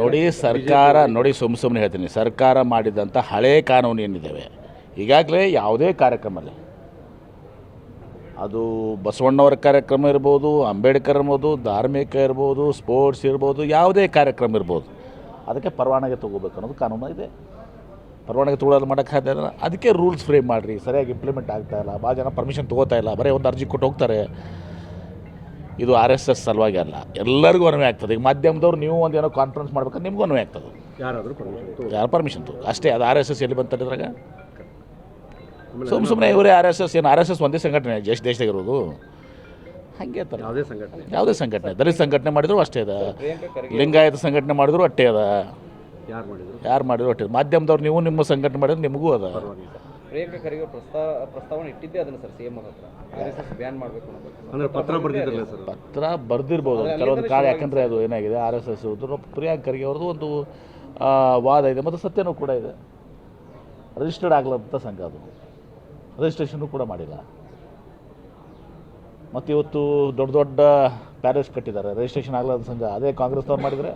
ನೋಡಿ ಸರ್ಕಾರ ನೋಡಿ ಸುಮ್ಮ ಸುಮ್ಮನೆ ಹೇಳ್ತೀನಿ. ಸರ್ಕಾರ ಮಾಡಿದಂಥ ಹಳೇ ಕಾನೂನು ಏನಿದ್ದಾವೆ ಈಗಾಗಲೇ ಯಾವುದೇ ಕಾರ್ಯಕ್ರಮದಲ್ಲಿ. ಅದು ಬಸವಣ್ಣವರ ಕಾರ್ಯಕ್ರಮ ಇರ್ಬೋದು ಅಂಬೇಡ್ಕರ್ ಇರ್ಬೋದು ಧಾರ್ಮಿಕ ಇರ್ಬೋದು ಸ್ಪೋರ್ಟ್ಸ್ ಇರ್ಬೋದು ಯಾವುದೇ ಕಾರ್ಯಕ್ರಮ ಇರ್ಬೋದು. ಅದಕ್ಕೆ ಪರವಾನಗಿ ತೊಗೋಬೇಕು ಅನ್ನೋದು ಕಾನೂನು ಇದೆ. ಪರವಾನಗಿ ತೊಗೊಳೋದು ಮಾಡೋಕ್ಕೆ ಸಾಧ್ಯ ಇಲ್ಲ. ಅದಕ್ಕೆ ರೂಲ್ಸ್ ಫ್ರೇಮ್ ಮಾಡಿರಿ. ಸರಿಯಾಗಿ ಇಂಪ್ಲಿಮೆಂಟ್ ಆಗ್ತಾಯಿಲ್ಲ ಇಲ್ಲ. ಭಾಳ ಜನ ಪರ್ಮಿಷನ್ ತೊಗೋತಾ ಇಲ್ಲ. ಬರೀ ಒಂದು ಅರ್ಜಿ ಕೊಟ್ಟು ಹೋಗ್ತಾರೆ. ಇದು ಆರ್ ಎಸ್ ಎಸ್ ಸಲುವಾಗಿ ಅಲ್ಲ. ಎಲ್ಲರಿಗೂ ಅನ್ವಯ ಆಗ್ತದೆ. ಈಗ ಮಾಧ್ಯಮದವ್ರು ನೀವು ಒಂದು ಏನೋ ಕಾನ್ಫರೆನ್ಸ್ ಮಾಡ್ಬೇಕಂದ್ರೆ ನಿಮಗೂ ಅನ್ವಯ ಆಗ್ತದೆ. ಯಾರಾದರೂ ಯಾರು ಪರ್ಮಿಷನ್ ತಗೋ ಅಷ್ಟೇ ಅದು ಆರ್ ಎಸ್ ಎಸ್ ಎಲ್ಲಿ ಬಂತಾರೆ ಇದ್ರಾಗ? ಸುಮ್ಮ ಸುಮ್ಮನೆ ಇವರೇ ಆರ್ ಎಸ್ ಎಸ್ ಏನು ಆರ್ ಎಸ್ ಎಸ್ ಒಂದೇ ಸಂಘಟನೆ ಜಸ್ಟ್ ದೇಶದಾಗ ಇರೋದು ಹಾಗೆ ತರ ಯಾವುದೇ ಸಂಘಟನೆ. ಯಾವುದೇ ಸಂಘಟನೆ ದಲಿತ ಸಂಘಟನೆ ಮಾಡಿದ್ರು ಅಷ್ಟೇ ಅದ. ಲಿಂಗಾಯತ ಸಂಘಟನೆ ಮಾಡಿದ್ರು ಅಷ್ಟೇ ಅದ. ಯಾರು ಮಾಡಿದ್ರು? ಯಾರು ಮಾಡಿದ್ರು ಅಷ್ಟೇ ಮಾಧ್ಯಮದವ್ರು ನೀವು ನಿಮ್ಮ ಸಂಘಟನೆ ಮಾಡಿದ್ರೆ ನಿಮಗೂ ಅದ. ಪ್ರಿಯಾಂಕಾ ಖರ್ಗೆ ಪ್ರಸ್ತಾವ ಪ್ರಸ್ತಾವನೆ ಇಟ್ಟಿದ್ದೆ ಅದನ್ನು ಸರ್ ಸಿಎಂ ಹತ್ರ ಆರ್ ಎಸ್ ಎಸ್ ಬ್ಯಾನ್ ಮಾಡಬೇಕು ಅನ್ನೋದು. ಪತ್ರ ಸರ್ ಪತ್ರ ಬರ್ದಿರ್ಬೋದು. ಕೆಲವೊಂದು ಕಾಲ ಯಾಕಂದರೆ ಅದು ಏನಾಗಿದೆ? R S S Priyank Kharge ಅವ್ರದ್ದು ಒಂದು ಆ, ವಾದ ಇದೆ ಮತ್ತು ಸತ್ಯನೂ ಕೂಡ ಇದೆ. ರಿಜಿಸ್ಟರ್ಡ್ ಆಗಲಂಥ ಸಂಘ ಅದು. ರಿಜಿಸ್ಟ್ರೇಷನ್ನು ಕೂಡ ಮಾಡಿಲ್ಲ. ಮತ್ತು ಇವತ್ತು ದೊಡ್ಡ ದೊಡ್ಡ ಪ್ಯಾಲೇಸ್ ಕಟ್ಟಿದ್ದಾರೆ. ರಿಜಿಸ್ಟ್ರೇಷನ್ ಆಗಲಾರ್ದ ಸಂಘ. ಅದೇ ಕಾಂಗ್ರೆಸ್ನವ್ರು ಮಾಡಿದರೆ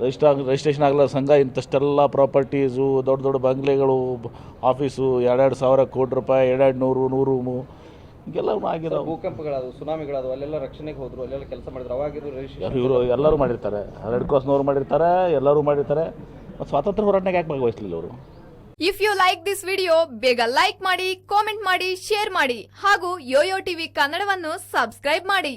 ರಿಜಿಸ್ಟರ್ ರಿಜಿಸ್ಟ್ರೇಷನ್ ಆಗಲ್ಲ ಸಂಘ ಇಂಥಷ್ಟೆಲ್ಲ ಪ್ರಾಪರ್ಟೀಸು ದೊಡ್ಡ ದೊಡ್ಡ ಬಂಗ್ಲೆಗಳು ಆಫೀಸು ಎರಡೆರಡು ಸಾವಿರ ಕೋಟಿ ರೂಪಾಯಿ ಎರಡೆರಡು ನೂರು ನೂರು ಮೂ- ಹಿಂಗೆಲ್ಲ ಆಗಿದಾವೆ. ಭೂಕಂಪಗಳಾದವು ಸುನಾಮಿಗಳಾದವು ಅಲ್ಲೆಲ್ಲ ರಕ್ಷಣೆಗೆ ಹೋದರು ಅಲ್ಲೆಲ್ಲ ಕೆಲಸ ಮಾಡಿದ್ರು ಅವಾಗಿರೋ ರಿಜಿಸ್ಟ್ರೇಷನ್ ಇವರು ಎಲ್ಲರೂ ಮಾಡಿರ್ತಾರೆ. ರೆಡ್ ಕ್ರಾಸ್ನವರು ಮಾಡಿರ್ತಾರೆ ಎಲ್ಲರೂ ಮಾಡಿರ್ತಾರೆ. ಮತ್ತು ಸ್ವಾತಂತ್ರ್ಯ ಹೋರಾಟಕ್ಕೆ ಯಾಕೆ ಭಾಗವಹಿಸಲಿಲ್ಲ ಅವರು if you like this video ಬೇಗ ಲೈಕ್ ಮಾಡಿ ಕಾಮೆಂಟ್ ಮಾಡಿ ಶೇರ್ ಮಾಡಿ ಹಾಗೂ ಯೋಯೋ ಟಿವಿ ಕನ್ನಡವನ್ನು ಸಬ್ಸ್ಕ್ರೈಬ್ ಮಾಡಿ.